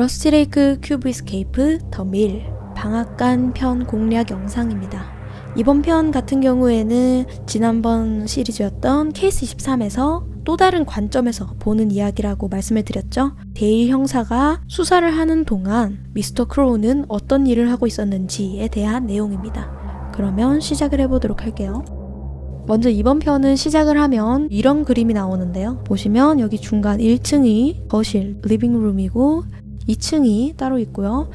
러스티레이크 큐브 이스케이프 더 밀 방앗간 편 공략 영상입니다. 이번 편 같은 경우에는 지난번 시리즈였던 케이스 23에서 또 다른 관점에서 보는 이야기라고 말씀을 드렸죠. 데일 형사가 수사를 하는 동안 미스터 크로우는 어떤 일을 하고 있었는지에 대한 내용입니다. 그러면 시작을 해보도록 할게요. 먼저 이번 편은 시작을 하면 이런 그림이 나오는데요. 보시면 여기 중간 1층이 거실, 리빙룸이고 2층이 따로 있고요.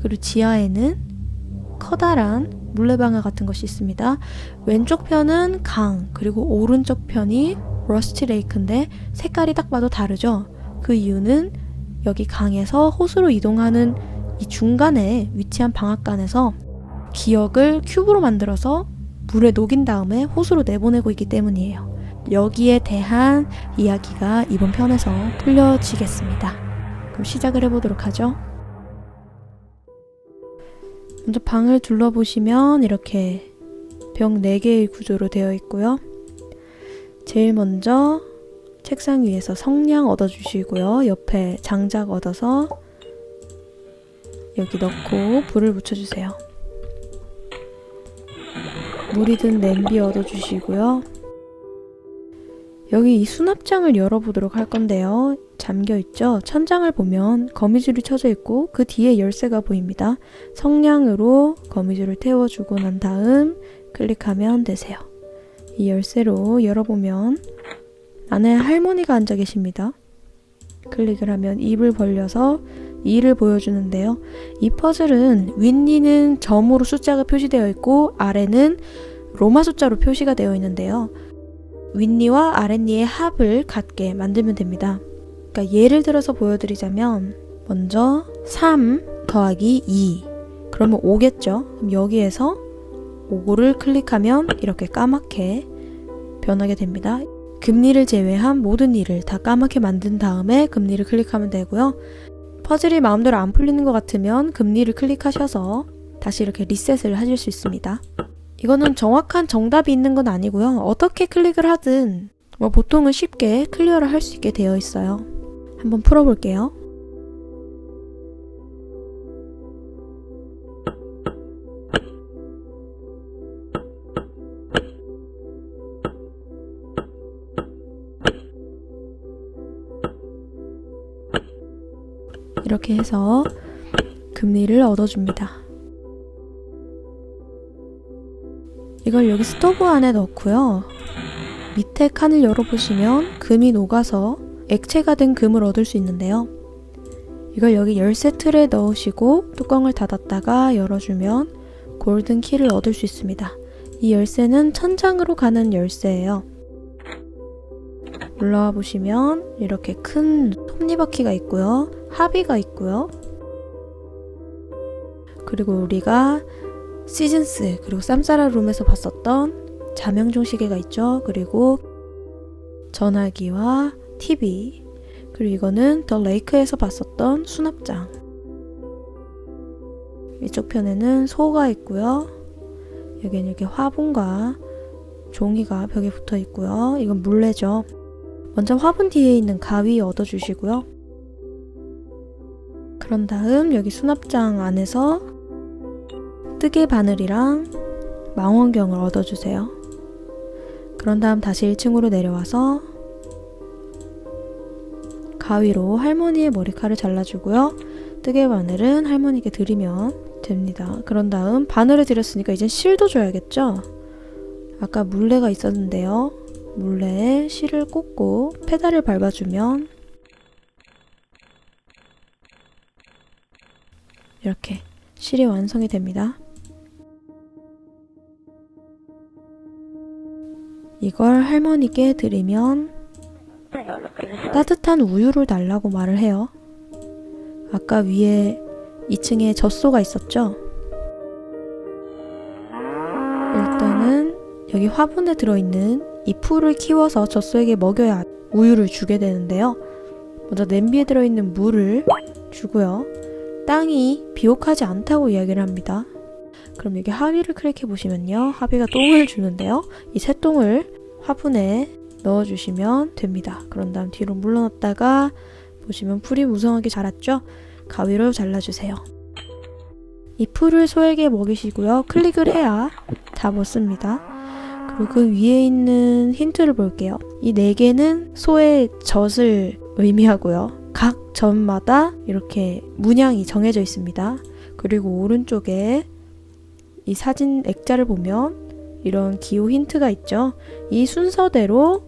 그리고 지하에는 커다란 물레방아 같은 것이 있습니다. 왼쪽 편은 강, 그리고 오른쪽 편이 러스티 레이크인데 색깔이 딱 봐도 다르죠? 그 이유는 여기 강에서 호수로 이동하는 이 중간에 위치한 방앗간에서 기억을 큐브로 만들어서 물에 녹인 다음에 호수로 내보내고 있기 때문이에요. 여기에 대한 이야기가 이번 편에서 풀려지겠습니다. 그럼 시작을 해보도록 하죠. 먼저 방을 둘러보시면 이렇게 벽 4개의 구조로 되어 있고요. 제일 먼저 책상 위에서 성냥 얻어주시고요. 옆에 장작 얻어서 여기 넣고 불을 붙여주세요. 물이 든 냄비 얻어주시고요. 여기 이 수납장을 열어보도록 할 건데요. 잠겨 있죠? 천장을 보면 거미줄이 쳐져 있고 그 뒤에 열쇠가 보입니다. 성냥으로 거미줄을 태워주고 난 다음 클릭하면 되세요. 이 열쇠로 열어보면 안에 할머니가 앉아 계십니다. 클릭을 하면 입을 벌려서 이를 보여주는데요. 이 퍼즐은 윗니는 점으로 숫자가 표시되어 있고 아래는 로마 숫자로 표시가 되어 있는데요. 윗니와 아랫니의 합을 같게 만들면 됩니다. 그러니까 예를 들어서 보여드리자면 먼저 3 더하기 2 그러면 5겠죠? 그럼 여기에서 5를 클릭하면 이렇게 까맣게 변하게 됩니다. 금리를 제외한 모든 일을 다 까맣게 만든 다음에 금리를 클릭하면 되고요. 퍼즐이 마음대로 안 풀리는 것 같으면 금리를 클릭하셔서 다시 이렇게 리셋을 하실 수 있습니다. 이거는 정확한 정답이 있는 건 아니고요. 어떻게 클릭을 하든 뭐 보통은 쉽게 클리어를 할 수 있게 되어 있어요. 한번 풀어볼게요. 이렇게 해서 금리를 얻어줍니다. 이걸 여기 스토브 안에 넣고요. 밑에 칸을 열어보시면 금이 녹아서 액체가 된 금을 얻을 수 있는데요. 이걸 여기 열쇠 틀에 넣으시고 뚜껑을 닫았다가 열어주면 골든 키를 얻을 수 있습니다. 이 열쇠는 천장으로 가는 열쇠예요. 올라와 보시면 이렇게 큰 톱니바퀴가 있고요. 합의가 있고요. 그리고 우리가 시즌스 그리고 쌈싸라 룸에서 봤었던 자명종 시계가 있죠. 그리고 전화기와 TV 그리고 이거는 더 레이크에서 봤었던 수납장 이쪽 편에는 소가 있고요. 여기는 이렇게 화분과 종이가 벽에 붙어 있고요. 이건 물레죠. 먼저 화분 뒤에 있는 가위 얻어주시고요. 그런 다음 여기 수납장 안에서 뜨개 바늘이랑 망원경을 얻어주세요. 그런 다음 다시 1층으로 내려와서 가위로 할머니의 머리카락을 잘라주고요. 뜨개 바늘은 할머니께 드리면 됩니다. 그런 다음 바늘을 드렸으니까 이제 실도 줘야겠죠? 아까 물레가 있었는데요. 물레에 실을 꽂고 페달을 밟아주면 이렇게 실이 완성이 됩니다. 이걸 할머니께 드리면 따뜻한 우유를 달라고 말을 해요. 아까 위에 2층에 젖소가 있었죠? 일단은 여기 화분에 들어있는 이 풀을 키워서 젖소에게 먹여야 우유를 주게 되는데요. 먼저 냄비에 들어있는 물을 주고요. 땅이 비옥하지 않다고 이야기를 합니다. 그럼 여기 하위를 클릭해 보시면요. 하위가 똥을 주는데요. 이 새똥을 화분에 넣어주시면 됩니다. 그런 다음 뒤로 물러났다가 보시면 풀이 무성하게 자랐죠? 가위로 잘라주세요. 이 풀을 소에게 먹이시고요. 클릭을 해야 다 먹습니다. 그리고 그 위에 있는 힌트를 볼게요. 이 네 개는 소의 젖을 의미하고요. 각 젖마다 이렇게 문양이 정해져 있습니다. 그리고 오른쪽에 이 사진 액자를 보면 이런 기호 힌트가 있죠. 이 순서대로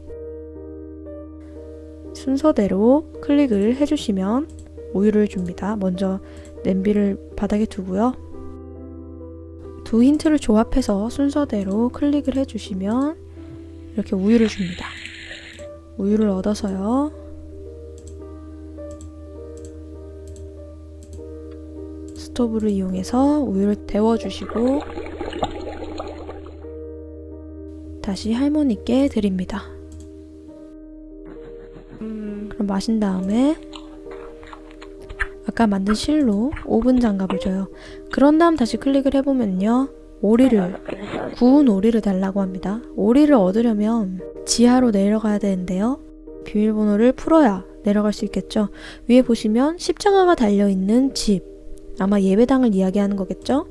순서대로 클릭을 해주시면 우유를 줍니다. 먼저 냄비를 바닥에 두고요. 두 힌트를 조합해서 순서대로 클릭을 해주시면 이렇게 우유를 줍니다. 우유를 얻어서요. 스토브를 이용해서 우유를 데워주시고 다시 할머니께 드립니다. 그럼 마신 다음에 아까 만든 실로 오븐 장갑을 줘요. 그런 다음 다시 클릭을 해보면요. 오리를 구운 오리를 달라고 합니다. 오리를 얻으려면 지하로 내려가야 되는데요. 비밀번호를 풀어야 내려갈 수 있겠죠. 위에 보시면 십자가가 달려있는 집 아마 예배당을 이야기하는 거겠죠.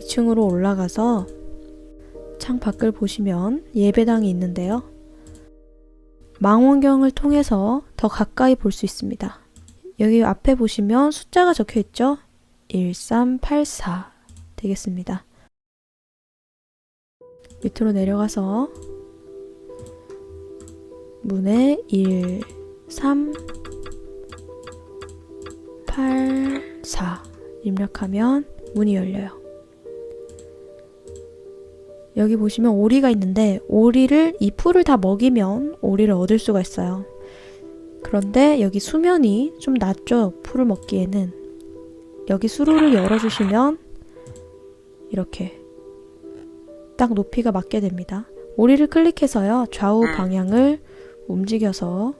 2층으로 올라가서 창 밖을 보시면 예배당이 있는데요. 망원경을 통해서 더 가까이 볼 수 있습니다. 여기 앞에 보시면 숫자가 적혀 있죠? 1384 되겠습니다. 밑으로 내려가서 문에 1, 3, 8, 4 입력하면 문이 열려요. 여기 보시면 오리가 있는데 오리를 이 풀을 다 먹이면 오리를 얻을 수가 있어요. 그런데 여기 수면이 좀 낮죠. 풀을 먹기에는. 여기 수로를 열어주시면 이렇게 딱 높이가 맞게 됩니다. 오리를 클릭해서요. 좌우 방향을 움직여서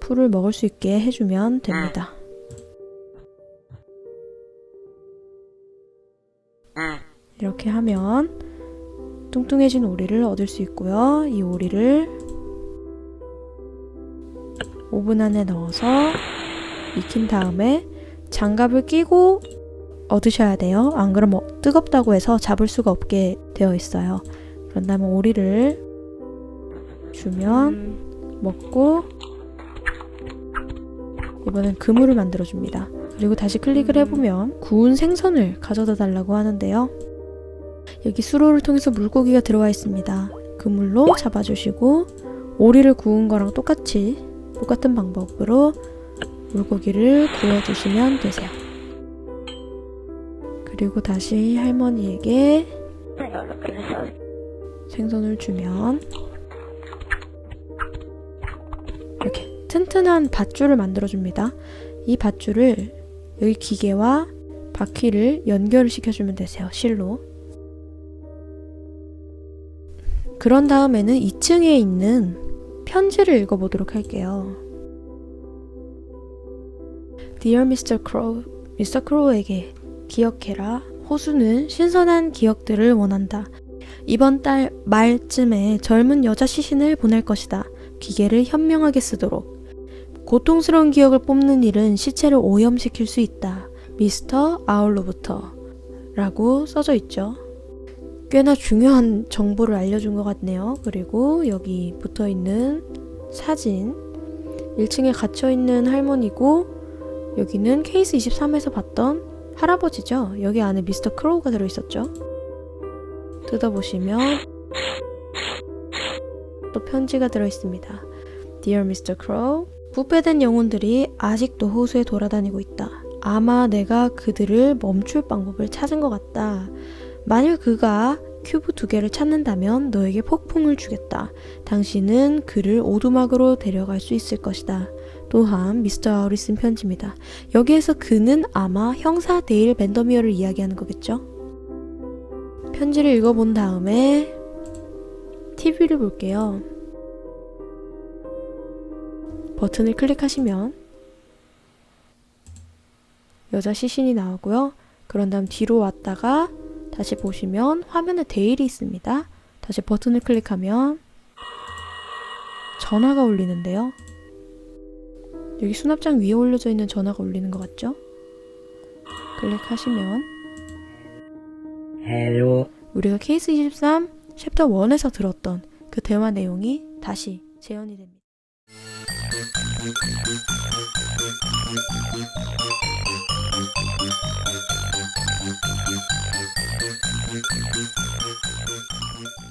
풀을 먹을 수 있게 해주면 됩니다. 이렇게 하면 뚱뚱해진 오리를 얻을 수 있고요. 이 오리를 오븐 안에 넣어서 익힌 다음에 장갑을 끼고 얻으셔야 돼요. 안 그러면 뜨겁다고 해서 잡을 수가 없게 되어 있어요. 그런 다음에 오리를 주면 먹고 이번엔 그물을 만들어 줍니다. 그리고 다시 클릭을 해보면 구운 생선을 가져다 달라고 하는데요. 여기 수로를 통해서 물고기가 들어와 있습니다. 그물로 잡아주시고 오리를 구운 거랑 똑같이 똑같은 방법으로 물고기를 구워주시면 되세요. 그리고 다시 할머니에게 생선을 주면 이렇게 튼튼한 밧줄을 만들어줍니다. 이 밧줄을 여기 기계와 바퀴를 연결을 시켜주면 되세요. 실로. 그런 다음에는 2층에 있는 편지를 읽어보도록 할게요. Dear Mr. Crow, Mr. Crow에게 기억해라. 호수는 신선한 기억들을 원한다. 이번 달 말쯤에 젊은 여자 시신을 보낼 것이다. 기계를 현명하게 쓰도록. 고통스러운 기억을 뽑는 일은 시체를 오염시킬 수 있다. 미스터 아울로부터. 라고 써져 있죠. 꽤나 중요한 정보를 알려준 것 같네요. 그리고 여기 붙어 있는 사진. 1층에 갇혀 있는 할머니고, 여기는 케이스 23에서 봤던 할아버지죠. 여기 안에 미스터 크로우가 들어있었죠. 뜯어보시면 또 편지가 들어있습니다. Dear Mr. Crow, 부패된 영혼들이 아직도 호수에 돌아다니고 있다. 아마 내가 그들을 멈출 방법을 찾은 것 같다. 만일 그가 큐브 두 개를 찾는다면 너에게 폭풍을 주겠다. 당신은 그를 오두막으로 데려갈 수 있을 것이다. 또한 미스터 아울이 쓴 편지입니다. 여기에서 그는 아마 형사 데일 밴더미어를 이야기하는 거겠죠? 편지를 읽어본 다음에 TV를 볼게요. 버튼을 클릭하시면 여자 시신이 나오고요. 그런 다음 뒤로 왔다가 다시 보시면 화면에 데일이 있습니다. 다시 버튼을 클릭하면 전화가 울리는데요. 여기 수납장 위에 올려져 있는 전화가 울리는 것 같죠? 클릭하시면 Hello. 우리가 케이스 23 챕터 1에서 들었던 그 대화 내용이 다시 재현이 됩니다. Thank you.